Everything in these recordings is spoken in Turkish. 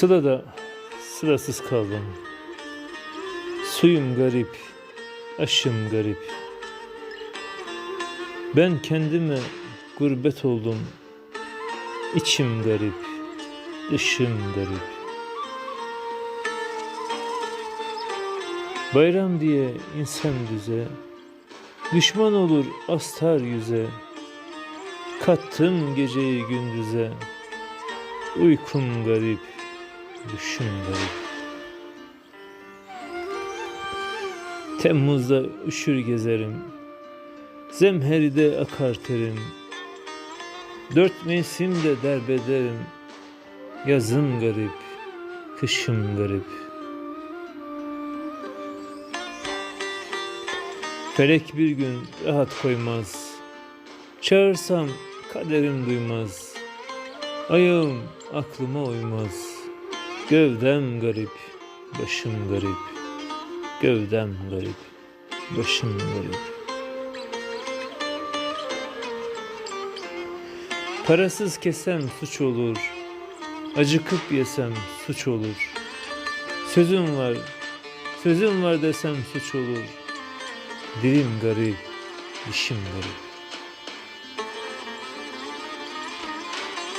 Sılada sırasız kaldım. Suyum garip, aşım garip. Ben kendime gurbet oldum. İçim garip, dışım garip. Bayram diye insan düze, düşman olur astar yüze. Kattım geceyi gündüze, uykum garip, düşüm garip. Temmuz'da üşür gezerim, zemheride akar terim. Dört mevsimde derbederim, yazım garip, kışım garip. Felek bir gün rahat koymaz, çağırsam kaderim duymaz. Ayağım aklıma uymaz, gövdem garip, başım garip. Gövdem garip, başım garip. Parasız kesem suç olur, acıkıp yesem suç olur. Sözüm var, sözüm var desem suç olur. Dilim garip, dişim garip.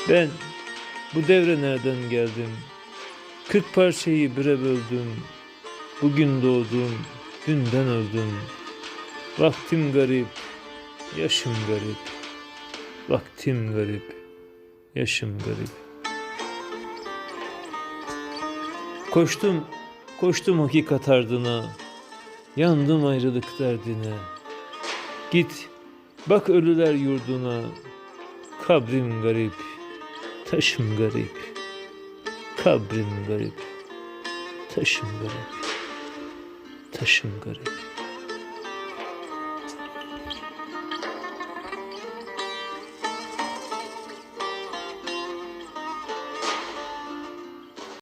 Ben bu devre nereden geldim? Kırk parçayı bire böldüm. Bugün doğdum, dünden öldüm. Vaktim garip, yaşım garip. Vaktim garip, yaşım garip. Koştum, koştum hakikat ardına. Yandım ayrılık derdine. Git, bak ölüler yurduna. Kabrim garip, taşım garip. Kabrim garip, taşım garip taşım garip.